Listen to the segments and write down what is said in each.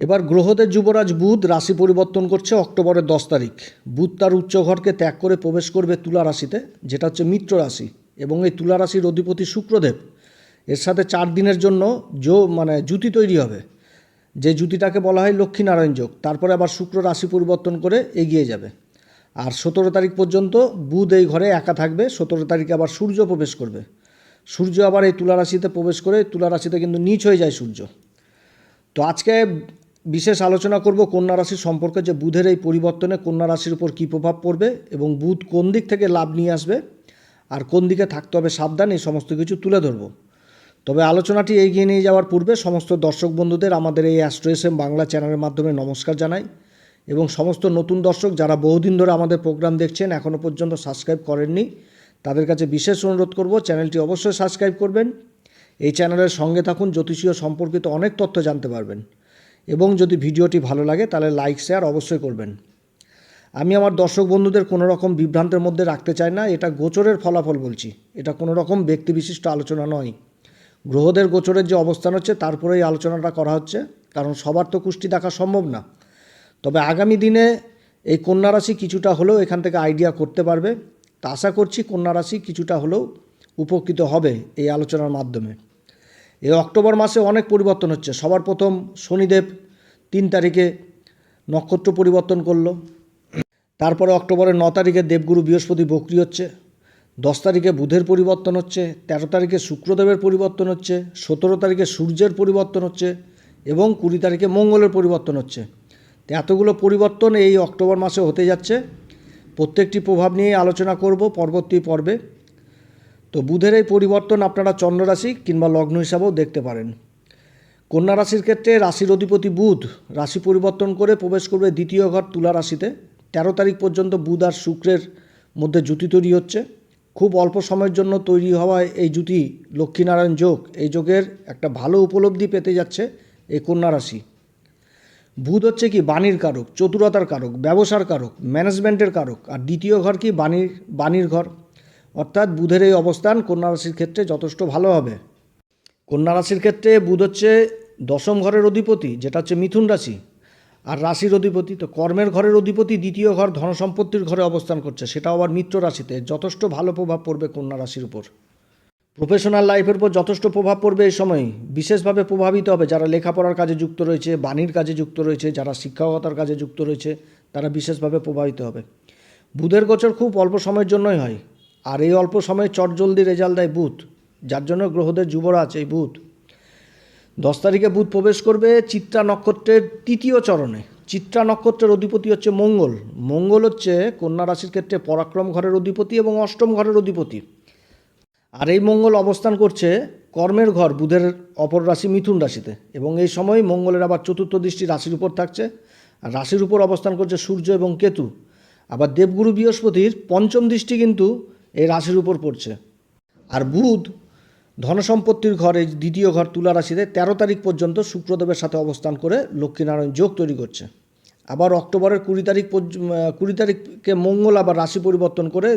এবার গ্রহদের যুবরাজ বুধ রাশি পরিবর্তন করছে অক্টোবরের দশ তারিখ। বুধ তার উচ্চ ঘরকে ত্যাগ করে প্রবেশ করবে তুলা রাশিতে, যেটা হচ্ছে মিত্র রাশি এবং এই তুলা রাশির অধিপতি শুক্রদেব। এর সাথে চার দিনের জন্য জো মানে জুতি তৈরি হবে। যে জুতিটাকে বলা হয় লক্ষ্মীনারায়ণ যোগ, তারপরে আবার শুক্র রাশি পরিবর্তন করে এগিয়ে যাবে। আর সতেরো তারিখ পর্যন্ত বুধ এই ঘরে একা থাকবে, সতেরো তারিখে আবার সূর্য প্রবেশ করবে। সূর্য আবার এই তুলা রাশিতে প্রবেশ করে, তুলা রাশিতে কিন্তু নিচ হয়ে যায় সূর্য। তো আজকে বিশেষ আলোচনা করব কন্যা রাশির সম্পর্কে যে বুধের এই পরিবর্তনে কন্যা রাশির উপর কী প্রভাব পড়বে এবং বুধ কোন দিক থেকে লাভ নিয়ে আসবে আর কোন দিকে থাকতে হবে সাবধান, এই সমস্ত কিছু তুলে ধরবো। তবে আলোচনাটি এগিয়ে নিয়ে যাওয়ার পূর্বে সমস্ত দর্শক বন্ধুদের আমাদের এই অ্যাস্ট্রো বাংলা চ্যানেলের মাধ্যমে নমস্কার জানাই এবং সমস্ত নতুন দর্শক যারা বহুদিন ধরে আমাদের প্রোগ্রাম দেখছেন এখনও পর্যন্ত সাবস্ক্রাইব করেননি, তাদের কাছে বিশেষ অনুরোধ করব চ্যানেলটি অবশ্যই সাবস্ক্রাইব করবেন। এই চ্যানেলের সঙ্গে থাকুন, জ্যোতিষীয় সম্পর্কিত অনেক তথ্য জানতে পারবেন। এবং যদি ভিডিওটি ভালো লাগে, তাহলে লাইক শেয়ার অবশ্যই করবেন। আমি আমার দর্শক বন্ধুদের কোনো রকম বিভ্রান্তের মধ্যে রাখতে চাই না, এটা গোচরের ফলাফল বলছি। এটা কোনো রকম ব্যক্তিবিশিষ্ট আলোচনা নয়। গ্রহদের গোচরের যে অবস্থান হচ্ছে তারপরে এই আলোচনাটা করা হচ্ছে, কারণ সবার তো কুষ্টি দেখা সম্ভব না। তবে আগামী দিনে এই কন্যা রাশি কিছুটা হলেও এখান থেকে আইডিয়া করতে পারবে। তা আশা করছি কন্যা রাশি কিছুটা হলেও উপকৃত হবে এই আলোচনার মাধ্যমে। এই অক্টোবর মাসে অনেক পরিবর্তন হচ্ছে। সবার প্রথম শনিদেব তিন তারিখে নক্ষত্র পরিবর্তন করল। তারপরে অক্টোবরের ন তারিখে দেবগুরু বৃহস্পতি বক্রি হচ্ছে। দশ তারিখে বুধের পরিবর্তন হচ্ছে, তেরো তারিখে শুক্রদেবের পরিবর্তন হচ্ছে, সতেরো তারিখে সূর্যের পরিবর্তন হচ্ছে এবং কুড়ি তারিখে মঙ্গলের পরিবর্তন হচ্ছে। তো এতগুলো পরিবর্তন এই অক্টোবর মাসে হতে যাচ্ছে। প্রত্যেকটি প্রভাব নিয়ে আলোচনা করব পরবর্তী পর্বে। তো বুধের এই পরিবর্তন আপনারা চন্দ্ররাশি কিংবা লগ্ন হিসাবেও দেখতে পারেন। কন্যা রাশির ক্ষেত্রে রাশির অধিপতি বুধ রাশি পরিবর্তন করে প্রবেশ করবে দ্বিতীয় ঘর তুলা রাশিতে। তেরো তারিখ পর্যন্ত বুধ আর শুক্রের মধ্যে জুতি তৈরি হচ্ছে। খুব অল্প সময়ের জন্য তৈরি হওয়ায় এই জুতি লক্ষ্মীনারায়ণ যোগ, এই যোগের একটা ভালো উপলব্ধি পেতে যাচ্ছে এই কন্যা রাশি। বুধ হচ্ছে কি বাণীর কারক, চতুরতার কারক, ব্যবসার কারক ম্যানেজমেন্টের কারক, আর দ্বিতীয় ঘর কি বাণীর বাণীর ঘর। অর্থাৎ বুধের এই অবস্থান কন্যা রাশির ক্ষেত্রে যথেষ্ট ভালো হবে। কন্যা রাশির ক্ষেত্রে বুধ হচ্ছে দশম ঘরের অধিপতি, যেটা হচ্ছে মিথুন রাশি। আর রাশির অধিপতি তো কর্মের ঘরের অধিপতি, দ্বিতীয় ঘর ধনসম্পত্তির ঘরে অবস্থান করছে সেটা আবার মিত্র রাশিতে। যথেষ্ট ভালো প্রভাব পড়বে কন্যা রাশির উপর। প্রফেশনাল লাইফের উপর যথেষ্ট প্রভাব পড়বে এই সময়। বিশেষভাবে প্রভাবিত হবে যারা লেখাপড়ার কাজে যুক্ত রয়েছে, বাণীর কাজে যুক্ত রয়েছে, যারা শিক্ষকতার কাজে যুক্ত রয়েছে, তারা বিশেষভাবে প্রভাবিত হবে। বুধের গোচর খুব অল্প সময়ের জন্যই হয়। আর এই অল্প সময়ে চটজলদি রেজাল্ট দেয় বুধ, যার জন্য গ্রহদের যুবরাজ এই বুধ। দশ তারিখে বুধ প্রবেশ করবে চিত্রা নক্ষত্রের তৃতীয় চরণে। চিত্রা নক্ষত্রের অধিপতি হচ্ছে মঙ্গল। মঙ্গল হচ্ছে কন্যা রাশির ক্ষেত্রে পরাক্রম ঘরের অধিপতি এবং অষ্টম ঘরের অধিপতি। আর এই মঙ্গল অবস্থান করছে কর্মের ঘর, বুধের অপর রাশি মিথুন রাশিতে। এবং এই সময় মঙ্গলের আবার চতুর্থ দৃষ্টি রাশির উপর থাকছে। আর রাশির উপর অবস্থান করছে সূর্য এবং কেতু। আবার দেবগুরু বৃহস্পতির পঞ্চম দৃষ্টি কিন্তু এই রাশির উপর পড়ছে। আর বুধ, ধনসম্পত্তির ঘরে দ্বিতীয় ঘর তুলা রাশিতে তেরো তারিখ পর্যন্ত শুক্রদেবের সাথে অবস্থান করে লক্ষ্মীনারায়ণ যোগ তৈরি করছে। আবার অক্টোবরের কুড়ি তারিখ কুড়ি তারিখকে মঙ্গল আবার রাশি পরিবর্তন করে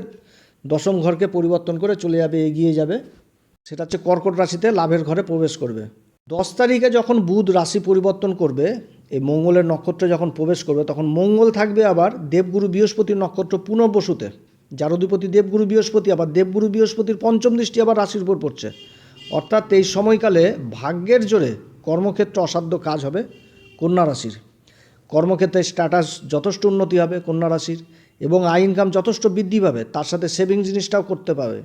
দশম ঘরকে পরিবর্তন করে চলে যাবে, এগিয়ে যাবে। সেটা হচ্ছে কর্কট রাশিতে লাভের ঘরে প্রবেশ করবে। দশ তারিখে যখন বুধ রাশি পরিবর্তন করবে, এই মঙ্গলের নক্ষত্রে যখন প্রবেশ করবে, তখন মঙ্গল থাকবে আবার দেবগুরু বৃহস্পতির নক্ষত্র পুনর্বসুতে। যার অধিপতি দেবগুরু বৃহস্পতি, আবার দেবগুরু বৃহস্পতির পঞ্চম দৃষ্টি আবার রাশির উপর পড়ছে। অর্থাৎ এই সময়কালে ভাগ্যের জোরে কর্মক্ষেত্রে অসাধ্য কাজ হবে কন্যা রাশির। কর্মক্ষেত্রে স্ট্যাটাস যথেষ্ট উন্নতি হবে কন্যা রাশির এবং আয় ইনকাম যথেষ্ট বৃদ্ধি পাবে, তার সাথে সেভিং জিনিসটাও করতে পাবে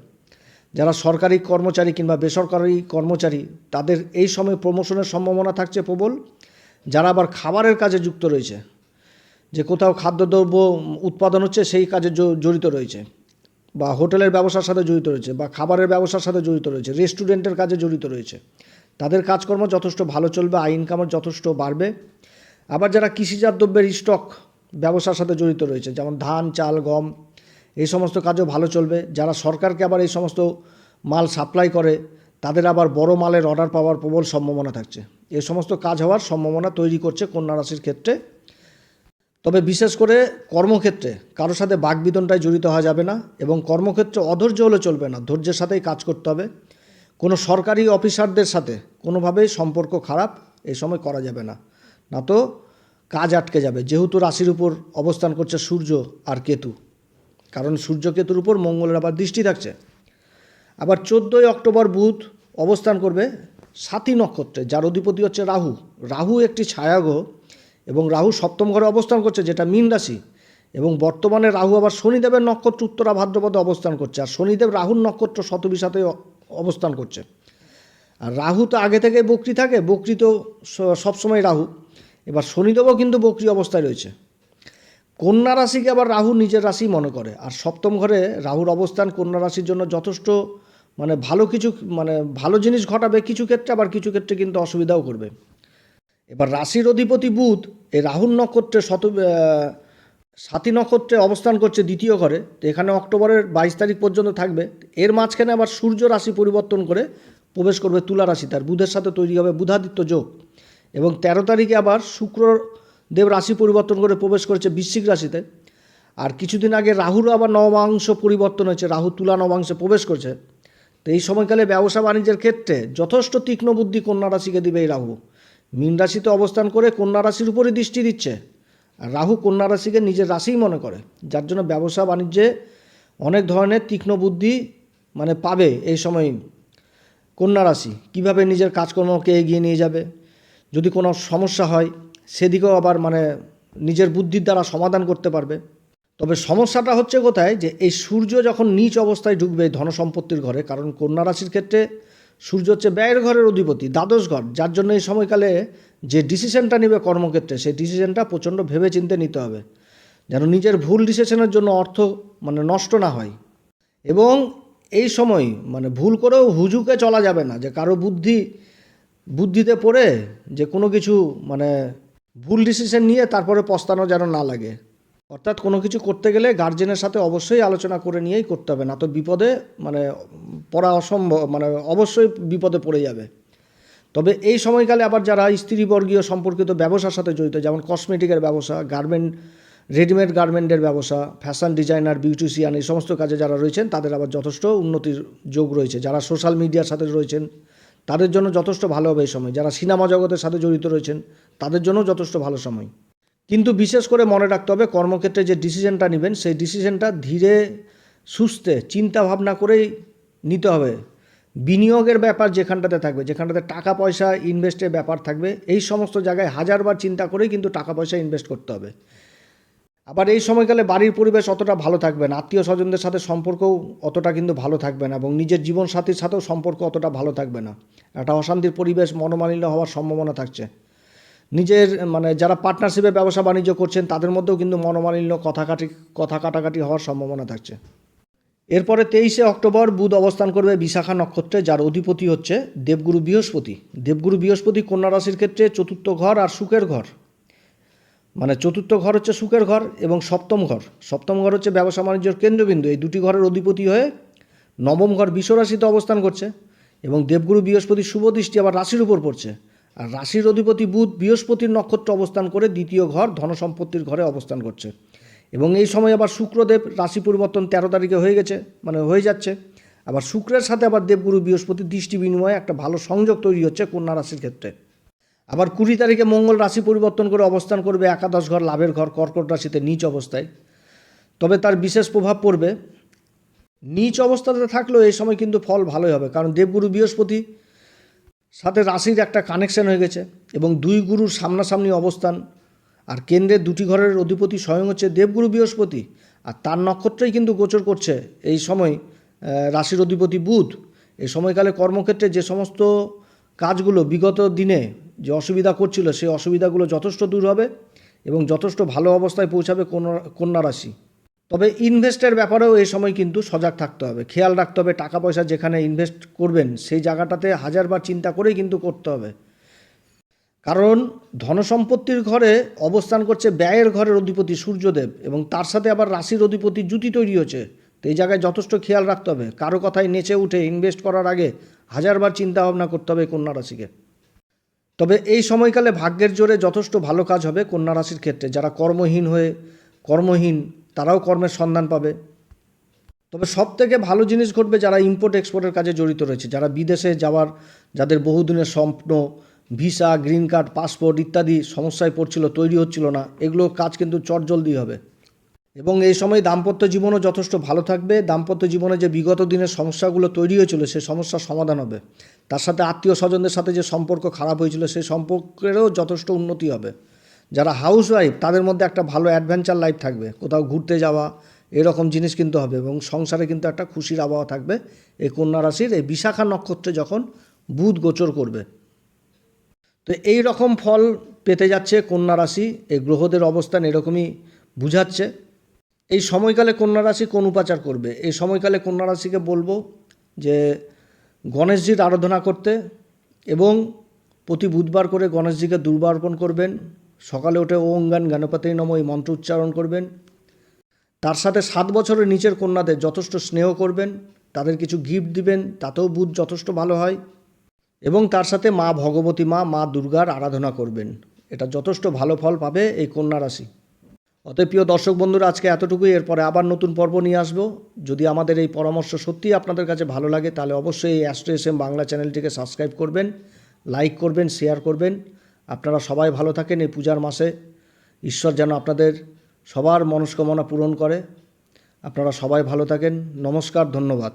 যারা সরকারি কর্মচারী কিংবা বেসরকারি কর্মচারী, তাদের এই সময় প্রমোশনের সম্ভাবনা থাকছে প্রবল। যারা আবার খাবারের কাজে যুক্ত রয়েছে যে কোথাও খাদ্যদ্রব্য উৎপাদন হচ্ছে, সেই কাজে জড়িত রয়েছে বা হোটেলের ব্যবসার সাথে জড়িত রয়েছে বা খাবারের ব্যবসার সাথে জড়িত রয়েছে, রেস্টুরেন্টের কাজে জড়িত রয়েছে। তাদের কাজকর্ম যথেষ্ট ভালো চলবে, আয় ইনকামও যথেষ্ট বাড়বে। আবার যারা কৃষিজাত দ্রব্যের স্টক ব্যবসার সাথে জড়িত রয়েছে, যেমন ধান, চাল, গম, এই সমস্ত কাজও ভালো চলবে। যারা সরকারকে আবার এই সমস্ত মাল সাপ্লাই করে, তাদের আবার বড় মালের অর্ডার পাওয়ার প্রবল সম্ভাবনা থাকছে। এই সমস্ত কাজ হওয়ার সম্ভাবনা তৈরি করছে কন্যা রাশির ক্ষেত্রে। তবে বিশেষ করে কর্মক্ষেত্রে কারোর সাথে বাকবিদনটায় জড়িত হওয়া যাবে না এবং কর্মক্ষেত্রে অধৈর্য হলে চলবে না। ধৈর্যের সাথেই কাজ করতে হবে। কোনো সরকারি অফিসারদের সাথে কোনোভাবেই সম্পর্ক খারাপ এই সময় করা যাবে না। না তো কাজ আটকে যাবে। যেহেতু রাশির উপর অবস্থান করছে সূর্য আর কেতু। কারণ সূর্য কেতুর উপর মঙ্গলের আবার দৃষ্টি থাকছে। আবার চোদ্দোই অক্টোবর বুধ অবস্থান করবে সাতী নক্ষত্রে, যার অধিপতি হচ্ছে রাহু। রাহু একটি ছায়াগ্রহ। এবং রাহু সপ্তম ঘরে অবস্থান করছে, যেটা মীন রাশি। এবং বর্তমানে রাহু আবার শনিদেবের নক্ষত্র উত্তরা ভাদ্রপদে অবস্থান করছে, আর শনিদেব রাহুর নক্ষত্র শতবিশাতে অবস্থান করছে। আর রাহু তো আগে থেকে বকরি থাকে, বকরি তো সবসময় রাহু। এবার শনিদেবও কিন্তু বকরি অবস্থায় রয়েছে। কন্যা রাশিকে আবার রাহু নিজের রাশি মনে করে, আর সপ্তম ঘরে রাহুর অবস্থান কন্যা রাশির জন্য যথেষ্ট মানে ভালো কিছু মানে ভালো জিনিস ঘটাবে কিছু ক্ষেত্রে, আবার কিছু ক্ষেত্রে কিন্তু অসুবিধাও করবে। এবার রাশির অধিপতি বুধ এই রাহুল নক্ষত্রে শত সাতী নক্ষত্রে অবস্থান করছে দ্বিতীয় ঘরে। তো এখানে অক্টোবরের বাইশ তারিখ পর্যন্ত থাকবে। এর মাঝখানে আবার সূর্য রাশি পরিবর্তন করে প্রবেশ করবে তুলা রাশিতে আর বুধের সাথে তৈরি হবে বুধাদিত্য যোগ। এবং তেরো তারিখে আবার শুক্র দেব রাশি পরিবর্তন করে প্রবেশ করেছে বৃশ্চিক রাশিতে। আর কিছুদিন আগে রাহুরও আবার নবাংশ পরিবর্তন হয়েছে। রাহু তুলা নবাংশে প্রবেশ করছে। তো এই সময়কালে ব্যবসা বাণিজ্যের ক্ষেত্রে যথেষ্ট তীক্ষ্ণ বুদ্ধি কন্যা রাশিকে দিবে এই রাহু। মীন রাশিতে অবস্থান করে কন্যা রাশির উপরে দৃষ্টি দিচ্ছে। আর রাহু কন্যা রাশিকে নিজের রাশিই মনে করে, যার জন্য ব্যবসা বাণিজ্যে অনেক ধরনের তীক্ষ্ণ বুদ্ধি মানে পাবে এই সময় কন্যা রাশি। কীভাবে নিজের কাজকর্মকে এগিয়ে নিয়ে যাবে? যদি কোনো সমস্যা হয়, সেদিকেও আবার মানে নিজের বুদ্ধির দ্বারা সমাধান করতে পারবে। তবে সমস্যাটা হচ্ছে কোথায় যে, এই সূর্য যখন নিচ অবস্থায় ঢুকবে ধনসম্পত্তির ঘরে, কারণ কন্যা রাশির ক্ষেত্রে সূর্য হচ্ছে ব্যয়ের ঘরের অধিপতি দ্বাদশ ঘর যার জন্য এই সময়কালে যে ডিসিশনটা নেবে কর্মক্ষেত্রে, সেই ডিসিশনটা প্রচণ্ড ভেবে চিন্তে নিতে হবে। যেন নিজের ভুল ডিসিশনের জন্য অর্থ মানে নষ্ট না হয়। এবং এই সময় মানে ভুল করেও হুজুকে চলা যাবে না, যে কারও বুদ্ধি, বুদ্ধিতে পড়ে যে কোনো কিছু মানে ভুল ডিসিশন নিয়ে তারপরে পস্তানো যেন না লাগে। অর্থাৎ কোনো কিছু করতে গেলে গার্জেনের সাথে অবশ্যই আলোচনা করে নিয়েই করতে হবে, না তো বিপদে মানে পড়া অসম্ভব মানে অবশ্যই বিপদে পড়ে যাবে। তবে এই সময়কালে আবার যারা স্ত্রীবর্গীয় সম্পর্কিত ব্যবসার সাথে জড়িত, যেমন কসমেটিকের ব্যবসা গার্মেন্ট রেডিমেড গার্মেন্টের ব্যবসা ফ্যাশন ডিজাইনার বিউটিশিয়ান এই সমস্ত কাজে যারা রয়েছেন, তাদের আবার যথেষ্ট উন্নতির যোগ রয়েছে। যারা সোশ্যাল মিডিয়ার সাথে রয়েছেন, তাদের জন্য যথেষ্ট ভালো হবে এই সময়। যারা সিনেমা জগতের সাথে জড়িত রয়েছেন, তাদের জন্য যথেষ্ট ভালো সময়। কিন্তু বিশেষ করে মনে রাখতে হবে, কর্মক্ষেত্রে যে ডিসিশনটা নেবেন, সেই ডিসিশনটা ধীরে, সুস্থে চিন্তা ভাবনা করেই নিতে হবে। বিনিয়োগের ব্যাপার যেখানটাতে থাকবে, যেখানটাতে টাকা পয়সা ইনভেস্টের ব্যাপার থাকবে, এই সমস্ত জায়গায় হাজারবার চিন্তা করেই কিন্তু টাকা পয়সা ইনভেস্ট করতে হবে। আবার এই সময়কালে বাড়ির পরিবেশ অতটা ভালো থাকবে না আত্মীয় স্বজনদের সাথে সম্পর্কও অতটা কিন্তু ভালো থাকবে না এবং নিজের জীবনসাথীর সাথেও সম্পর্ক অতটা ভালো থাকবে না। একটা অশান্তির পরিবেশ মনোমালিন্য হওয়ার সম্ভাবনা থাকছে। নিজের মানে যারা পার্টনারশিপে ব্যবসা বাণিজ্য করছেন, তাদের মধ্যেও কিন্তু মনোমালিন্য কথা কাটি, কথা কাটাকাটি হওয়ার সম্ভাবনা থাকছে। এরপরে তেইশে অক্টোবর বুধ অবস্থান করবে বিশাখা নক্ষত্রে, যার অধিপতি হচ্ছে দেবগুরু বৃহস্পতি। দেবগুরু বৃহস্পতি কন্যা রাশির ক্ষেত্রে চতুর্থ ঘর আর সুখের ঘর। মানে চতুর্থ ঘর হচ্ছে সুখের ঘর এবং সপ্তম ঘর। সপ্তম ঘর হচ্ছে ব্যবসা বাণিজ্যের কেন্দ্রবিন্দু। এই দুটি ঘরের অধিপতি হয়ে নবম ঘর বিশ্বরাশিতে অবস্থান করছে এবং দেবগুরু বৃহস্পতি শুভ দৃষ্টি আবার রাশির উপর পড়ছে। রাশির অধিপতি বুধ বৃহস্পতির নক্ষত্র অবস্থান করে দ্বিতীয় ঘর ধনসম্পত্তির ঘরে অবস্থান করছে। এবং এই সময় আবার শুক্রদেব রাশি পরিবর্তন তেরো তারিখে হয়ে গেছে মানে হয়ে যাচ্ছে। আবার শুক্রের সাথে আবার দেবগুরু বৃহস্পতি দৃষ্টি বিনিময়ে একটা ভালো সংযোগ তৈরি হচ্ছে কন্যা রাশির ক্ষেত্রে। আবার কুড়ি তারিখে মঙ্গল রাশি পরিবর্তন করে অবস্থান করবে একাদশ ঘর, লাভের ঘর, কর্কট রাশিতে নিচ অবস্থায়। তবে তার বিশেষ প্রভাব পড়বে। নিচ অবস্থাতে থাকলেও এই সময় কিন্তু ফল ভালোই হবে, কারণ দেবগুরু বৃহস্পতি সাথে রাশির একটা কানেকশন হয়ে গেছে এবং দুই গুরুর সামনাসামনি অবস্থান। আর কেন্দ্রের দুটি ঘরের অধিপতি স্বয়ং হচ্ছে দেবগুরু বৃহস্পতি। আর তার নক্ষত্রেই কিন্তু গোচর করছে এই সময় রাশির অধিপতি বুধ। এই সময়কালে কর্মক্ষেত্রে যে সমস্ত কাজগুলো বিগত দিনে যে অসুবিধা করছিল, সেই অসুবিধাগুলো যথেষ্ট দূর হবে এবং যথেষ্ট ভালো অবস্থায় পৌঁছাবে কন্যা- রাশি। তবে ইনভেস্টের ব্যাপারেও এই সময় কিন্তু সজাগ থাকতে হবে। খেয়াল রাখতে হবে টাকা পয়সা যেখানে ইনভেস্ট করবেন, সেই জায়গাটাতে হাজারবার চিন্তা করেই কিন্তু করতে হবে। কারণ ধনসম্পত্তির ঘরে অবস্থান করছে ব্যয়ের ঘরের অধিপতি সূর্যদেব এবং তার সাথে আবার রাশির অধিপতি জুতি তৈরি হচ্ছে তো এই জায়গায় যথেষ্ট খেয়াল রাখতে হবে। কারও কথায় নেচে উঠে ইনভেস্ট করার আগে হাজারবার চিন্তা ভাবনা করতে হবে কন্যা রাশিকে। তবে এই সময়কালে ভাগ্যের জোরে যথেষ্ট ভালো কাজ হবে কন্যা রাশির ক্ষেত্রে। যারা কর্মহীন হয়ে, কর্মহীন তারাও কর্মের সন্ধান পাবে। তবে সব থেকে ভালো জিনিস ঘটবে যারা ইম্পোর্ট এক্সপোর্টের কাজে জড়িত রয়েছে, যারা বিদেশে যাওয়ার, যাদের বহুদিনের স্বপ্ন ভিসা গ্রিন কার্ড পাসপোর্ট ইত্যাদি সমস্যায় পড়ছিল, তৈরি হচ্ছিল না, এগুলো কাজ কিন্তু চটজলদি হবে। এবং এই সময় দাম্পত্য জীবনও যথেষ্ট ভালো থাকবে। দাম্পত্য জীবনে যে বিগত দিনের সমস্যাগুলো তৈরি হয়েছিল, সে সমস্যার সমাধান হবে। তার সাথে আত্মীয় স্বজনদের সাথে যে সম্পর্ক খারাপ হয়েছিল সেই সম্পর্কেরও যথেষ্ট উন্নতি হবে। যারা হাউস ওয়াইফ তাদের মধ্যে একটা ভালো অ্যাডভেঞ্চার লাইফ থাকবে। কোথাও ঘুরতে যাওয়া, এরকম জিনিস কিন্তু হবে এবং সংসারে কিন্তু একটা খুশির আবহাওয়া থাকবে। এই কন্যা রাশির এই বিশাখা নক্ষত্রে যখন বুধ গোচর করবে। তো এই রকম ফল পেতে যাচ্ছে কন্যা রাশি, এই গ্রহদের অবস্থান এরকমই বুঝাচ্ছে। এই সময়কালে কন্যা রাশি কোন উপাচার করবে? এই সময়কালে কন্যা রাশিকে বলব যে গণেশজির আরাধনা করতে এবং প্রতি বুধবার করে গণেশজিকে দুর্বার্পণ করবেন। সকালে উঠে ওং গান গণপতি নম এই মন্ত্র উচ্চারণ করবেন। তার সাথে সাত বছরের নিচের কন্যাদের যথেষ্ট স্নেহ করবেন, তাদের কিছু গিফট দিবেন, তাতেও বুধ যথেষ্ট ভালো হয়। এবং তার সাথে মা ভগবতী মা মা দুর্গার আরাধনা করবেন। এটা যথেষ্ট ভালো ফল পাবে এই কন্যা রাশি। অতএব প্রিয় দর্শক বন্ধুরা, আজকে এতটুকুই, এরপরে আবার নতুন পর্ব নিয়ে আসব। যদি আমাদের এই পরামর্শ সত্যিই আপনাদের কাছে ভালো লাগে, তাহলে অবশ্যই এই অ্যাস্ট্রো এস এম বাংলা চ্যানেলটিকে সাবস্ক্রাইব করবেন, লাইক করবেন, শেয়ার করবেন। আপনারা সবাই ভালো থাকেন এই পূজার মাসে। ঈশ্বর যেন আপনাদের সবার মনস্কামনা পূরণ করে। আপনারা সবাই ভালো থাকেন। নমস্কার, ধন্যবাদ।